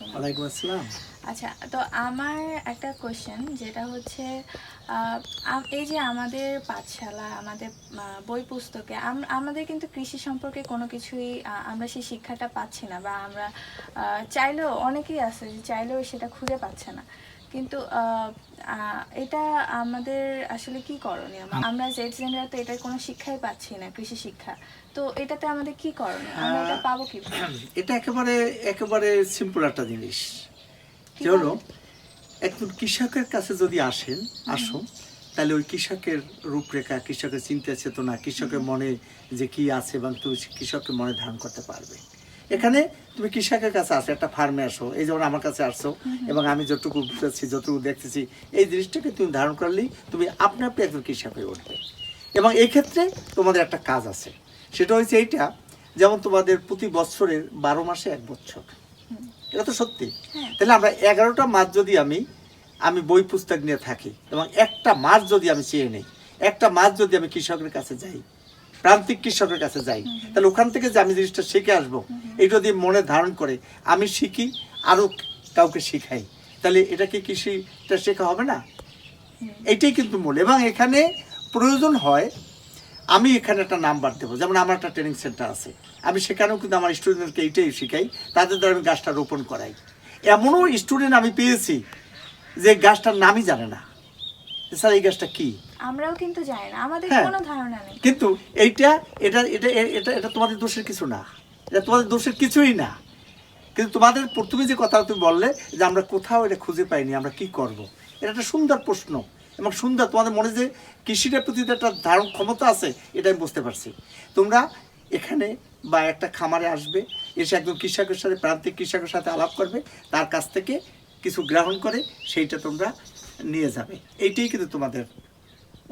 আলাইকুম ওয়ালাইকুম আসসালাম। আচ্ছা তো আমার একটা কোয়েশ্চেন যেটা হচ্ছে এই যে আমাদের পাঠশালা আমাদের বই পুস্তকে আমাদের কিন্তু কৃষি সম্পর্কে কোনো কিছুই আমরা সেই শিক্ষাটা পাচ্ছি না বা আমরা চাইলেও অনেকেই আছে চাইলেও সেটা খুঁজে পাচ্ছে না। কিন্তু এটা আমাদের আসলে কি করণীয়? আমরা জেড জেনারেল তো এটার কোনো শিক্ষাই পাচ্ছি না কৃষি শিক্ষা। তো এটাতে আমাদের কি করণীয়? আমরা এটা পাবো কি এটা একেবারে একেবারে সিম্পল একটা জিনিস। হলো একজন কৃষকের কাছে যদি আসেন আসো তাহলে ওই কৃষকের রূপরেখা কৃষকের চিন্তা চেতনা কৃষকের মনে যে কি আছে এবং তুমি কৃষকের মনে ধারণ করতে পারবে। এখানে তুমি কৃষকের কাছে আসো একটা ফার্মে আসো এই যেমন আমার কাছে আসছো এবং আমি যতটুকু বুঝতেছি যতটুকু দেখতেছি এই জিনিসটাকে তুমি ধারণ করলেই তুমি আপনি আপনি একজন কৃষক হয়ে উঠবে। এবং এই ক্ষেত্রে তোমাদের একটা কাজ আছে সেটা হচ্ছে এইটা যেমন তোমাদের প্রতি বছরের বারো মাসে এক বছর। এটা তো সত্যি। হ্যাঁ। তাহলে আমরা এগারোটা মাস যদি আমি আমি বই পুস্তক নিয়ে থাকি এবং একটা মাস যদি আমি চেয়ে নিই একটা মাস যদি আমি কৃষকের কাছে যাই প্রান্তিক কৃষকের কাছে যাই তাহলে ওখান থেকে যে আমি জিনিসটা শিখে আসব এই যদি মনে ধারণ করে আমি শিখি আরও কাউকে শিখাই। তাহলে এটা কি কৃষিটা শেখা হবে না? এটাই কিন্তু মূল। এবং এখানে প্রয়োজন হয় আমি এখানে একটা নাম্বার দেবো। যেমন আমার একটা ট্রেনিং সেন্টার আছে। আমি সেখানেও কিন্তু আমার স্টুডেন্টকে এইটাই শিখাই তাদের দ্বারা আমি গাছটা রোপণ করাই। এমনও স্টুডেন্ট আমি পেয়েছি যে গাছটার নামই জানে না। স্যার এই গাছটা কী? আমরাও কিন্তু জানি না আমাদের হ্যাঁ। কোনো ধারণা নেই। কিন্তু এইটা এটা এটা এটা এটা তোমাদের দোষের কিছু না। এটা তোমাদের দোষের কিছুই না। কিন্তু তোমাদের প্রথমে যে কথা তুমি বললে যে আমরা কোথাও এটা খুঁজে পাইনি আমরা কি করব। এটা একটা সুন্দর প্রশ্ন। এবং সুন্দর তোমাদের মনে যে কৃষিটার প্রতি একটা ধারণ ক্ষমতা আছে এটা আমি বুঝতে পারছি। তোমরা এখানে বা একটা খামারে আসবে এসে একজন কৃষকের সাথে প্রান্তিক কৃষকের সাথে আলাপ করবে তার কাছ থেকে কিছু গ্রহণ করে সেইটা তোমরা নিয়ে যাবে। এইটাই কিন্তু তোমাদের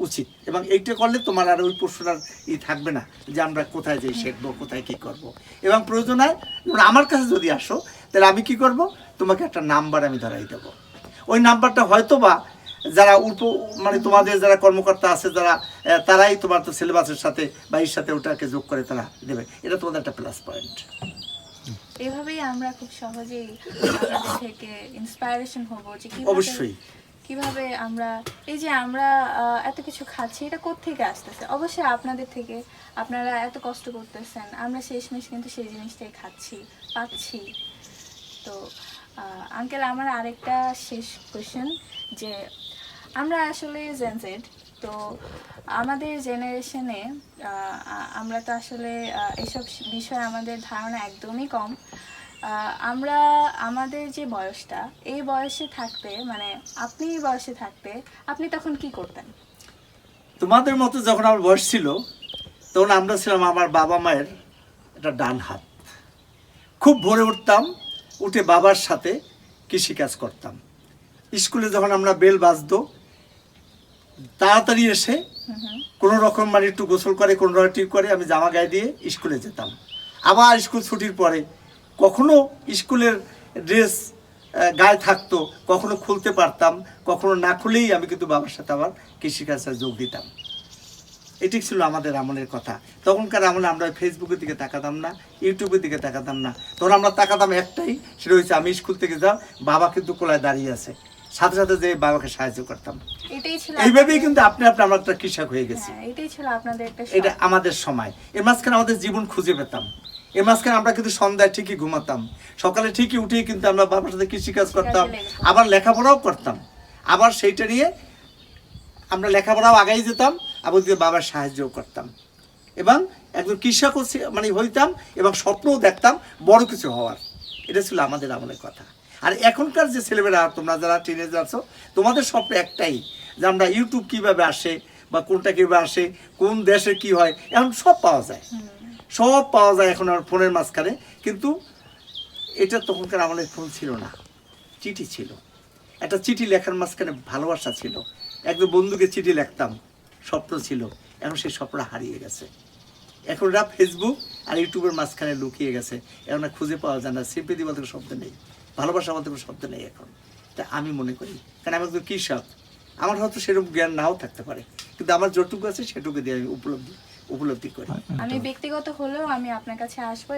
উচিত। এবং এইটা করলে তোমার আর ওই প্রশ্নটার ই থাকবে না যে আমরা কোথায় যাই শিখব কোথায় কি করব। এবং প্রয়োজন হয় আমার কাছে যদি আসো তাহলে আমি কি করব? তোমাকে একটা নাম্বার আমি ধরাই দেবো। ওই নাম্বারটা হয়তো বা যারা উপ মানে তোমাদের যারা কর্মকর্তা আছে যারা তারাই তোমার তো সিলেবাসের সাথে বা এর সাথে ওটাকে যোগ করে তারা দেবে। এটা তোমাদের একটা প্লাস পয়েন্ট এভাবেই আমরা খুব সহজেই থেকে ইন্সপায়ারেশন হব যে অবশ্যই। কীভাবে আমরা, এই যে আমরা এত কিছু খাচ্ছি, এটা কোত্থেকে আসতেছে? অবশ্যই আপনাদের থেকে আপনারা এত কষ্ট করতেছেন, আমরা শেষমেশ কিন্তু সেই জিনিসটাই খাচ্ছি, পাচ্ছি। তো আঙ্কেল আমার আরেকটা শেষ কোয়েশ্চেন যে, আমরা আসলে জেনজেড তো আমাদের জেনারেশনে আমরা তো আসলে এসব বিষয়ে আমাদের ধারণা একদমই কম। আমরা আমাদের যে বয়সটা এই বয়সে থাকতে মানে আপনি এই বয়সে থাকতে আপনি তখন কি করতেন? তোমাদের মতো যখন আমার বয়স ছিল তখন আমরা ছিলাম আমার বাবা মায়ের একটা ডান হাত। খুব ভোরে উঠতাম উঠে বাবার সাথে কৃষিকাজ করতাম। স্কুলে যখন আমরা বেল বাজতো তাড়াতাড়ি এসে কোনো রকম মানে একটু গোসল করে কোনো রকম ঠিক করে আমি জামা গায়ে দিয়ে স্কুলে যেতাম। আবার স্কুল ছুটির পরে কখনো স্কুলের ড্রেস গায়ে থাকতো কখনো খুলতে পারতাম কখনো না খুলেই আমি কিন্তু বাবার সাথে আবার কৃষিকাজে যোগ দিতাম। এটি ছিল আমাদের আমলের কথা। তখনকার আমলে আমরা ফেসবুকের দিকে তাকাতাম না ইউটিউবের দিকে তাকাতাম না। তখন আমরা তাকাতাম একটাই সেটা হচ্ছে আমি স্কুল থেকে যাও বাবা কিন্তু কোলায় দাঁড়িয়ে আছে। সাথে সাথে যে বাবাকে সাহায্য করতাম। এইভাবেই কিন্তু আপনি আপনি আমরা একটা কৃষক হয়ে গেছি। হ্যাঁ এটাই ছিল আপনাদের এটা আমাদের সময়। এর মাঝখানে আমাদের জীবন খুঁজে পেতাম। এর মাঝখানে আমরা কিন্তু সন্ধ্যায় ঠিকই ঘুমাতাম। সকালে ঠিকই উঠেই কিন্তু আমরা বাবার সাথে কৃষিকাজ করতাম আবার লেখাপড়াও করতাম। আবার সেইটা নিয়ে আমরা লেখাপড়াও আগাই যেতাম আবার ওদিকে বাবার সাহায্যও করতাম। এবং একজন কৃষক মানে হইতাম এবং স্বপ্নও দেখতাম বড় কিছু হওয়ার। এটা ছিল আমাদের আমলের কথা। আর এখনকার যে ছেলেমেয়েরা তোমরা যারা টিনেজার আছো তোমাদের স্বপ্ন একটাই যে আমরা ইউটিউব কীভাবে আসে বা কোনটা কীভাবে আসে কোন দেশে কি হয় এখন সব পাওয়া যায়। সব পাওয়া যায় এখন আর ফোনের মাঝখানে, কিন্তু এটা তখনকার আমলের ফোন ছিল না। চিঠি ছিল। একটা চিঠি লেখার মাঝখানে ভালোবাসা ছিল। একজন বন্ধুকে চিঠি লিখতাম, স্বপ্ন ছিল। এখন সেই স্বপ্ন হারিয়ে গেছে। এখন ওরা ফেসবুক আর ইউটিউবের মাঝখানে লুকিয়ে গেছে। এখন খুঁজে পাওয়া যায় না। সিম্পেদি বলতে কোনো শব্দ নেই। ভালোবাসা বলতে কোনো শব্দ নেই এখন। তা আমি মনে করি, কারণ আমি একজন কৃষক। আমার হয়তো সেরকম জ্ঞান নাও থাকতে পারে। কিন্তু আমার যতটুকু আছে সেটুকু দিয়ে আমি উপলব্ধি উপলব্ধি করি। আমি ব্যক্তিগত হলেও আমি আপনার কাছে আসব